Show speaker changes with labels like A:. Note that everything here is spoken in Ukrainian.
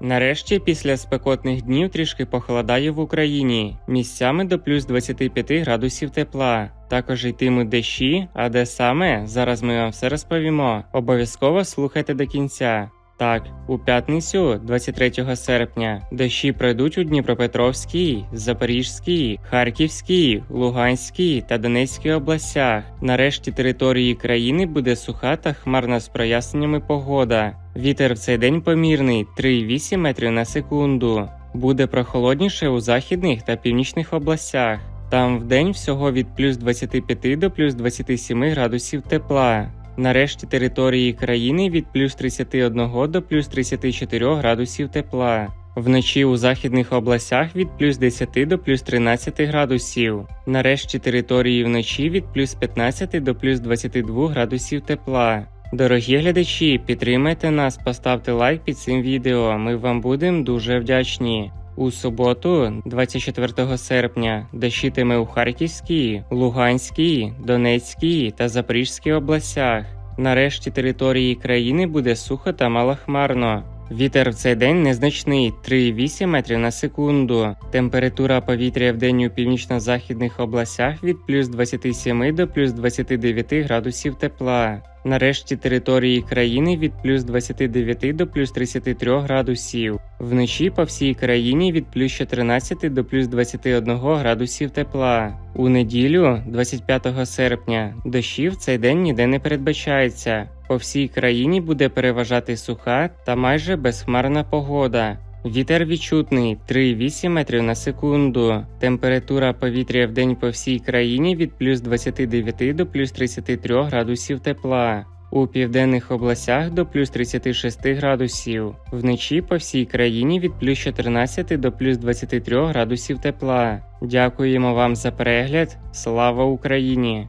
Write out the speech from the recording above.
A: Нарешті, після спекотних днів трішки похолодає в Україні, місцями до плюс 25 градусів тепла. Також йтимуть дощі, а де саме, зараз ми вам все розповімо. Обов'язково слухайте до кінця. Так, у п'ятницю, 23 серпня, дощі пройдуть у Дніпропетровській, Запорізькій, Харківській, Луганській та Донецькій областях. Нарешті території країни буде суха та хмарна з проясненнями погода. Вітер в цей день помірний 3,8 метрів на секунду. Буде прохолодніше у західних та північних областях. Там вдень всього від плюс 25 до плюс 27 градусів тепла. Нарешті території країни від плюс 31 до плюс 34 градусів тепла. Вночі у західних областях від плюс 10 до плюс 13 градусів. Нарешті території вночі від плюс 15 до плюс 22 градусів тепла. Дорогі глядачі, підтримайте нас, поставте лайк під цим відео. Ми вам будемо дуже вдячні. У суботу, 24 серпня, дощитиме у Харківській, Луганській, Донецькій та Запорізькій областях. Нарешті території країни буде сухо та малохмарно. Вітер в цей день незначний 3,8 метрів на секунду. Температура повітря в день у північно-західних областях від плюс 27 до плюс 29 градусів тепла. Нарешті території країни від плюс 29 до плюс 33 градусів. Вночі по всій країні від плюс 14 до плюс 21 градусів тепла. У неділю, 25 серпня, дощів цей день ніде не передбачається. По всій країні буде переважати суха та майже безхмарна погода. Вітер відчутний 3,8 метрів на секунду. Температура повітря в день по всій країні від плюс 29 до плюс 33 градусів тепла. У південних областях до плюс 36 градусів. Вночі по всій країні від плюс 14 до плюс 23 градусів тепла. Дякуємо вам за перегляд. Слава Україні!